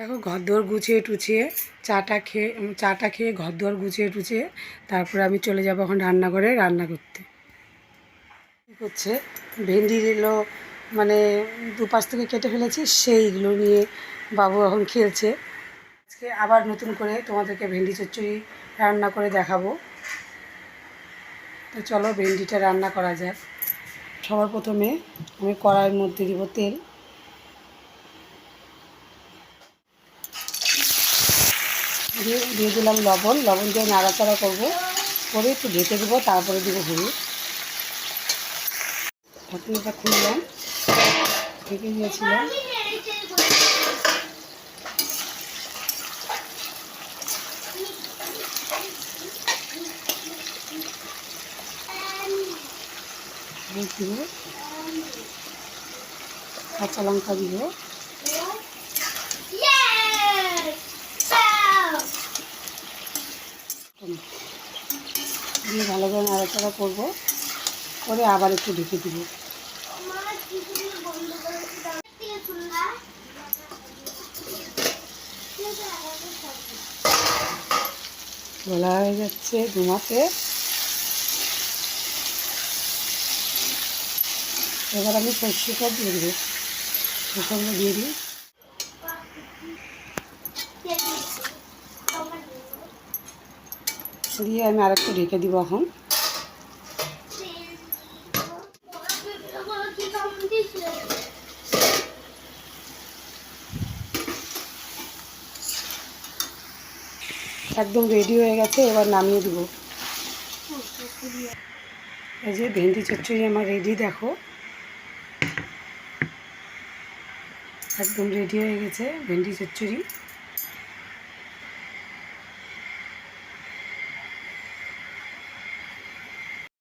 দেখো ঘর দুয়ার গুছিয়ে টুছিয়ে চাটা খেয়ে চাটা খেয়ে ঘর দুয়ার গুছিয়ে টুছিয়ে তারপরে আমি চলে যাব এখন রান্নাঘরে রান্না করতে। কী করছে? ভেন্ডিগুলো মানে দুপাশ থেকে কেটে ফেলেছি, সেইগুলো নিয়ে বাবু এখন খেলছে। আজকে আবার নতুন করে তোমাদেরকে ভেন্ডি চচ্চড়ি রান্না করে দেখাবো। তো চলো, ভেন্ডিটা রান্না করা যাক। সবার প্রথমে আমি কড়াইয়ের মধ্যে দিব তেল। দিয়ে দিয়ে দিলাম লবণ লবণ দিয়ে নাড়াচাড়া করব। করে একটু ঢেকে দেবো, তারপরে দিব হলুদ ঢাকনিটা খুললাম, ঢেকে দিয়েছিলাম। কাঁচা লঙ্কা দিব দিয়ে ভালো করে নাড়াচাড়া করব। করে আবার একটু ঢেকে দিব। বলা হয়ে যাচ্ছে ধুমাতে এবার আমি সর্ষেটা দিয়ে দেবো। সর্ষেগুলো দিয়ে দিই। দিয়ে আমি আরেকটু ঢেকে দিব এখন। একদম রেডি হয়ে গেছে, এবার নামিয়ে দিব। এই যে ভেন্ডি চচ্চড়ি আমার রেডি দেখো। একদম রেডি হয়ে গেছে ভেন্ডি চচ্চড়ি।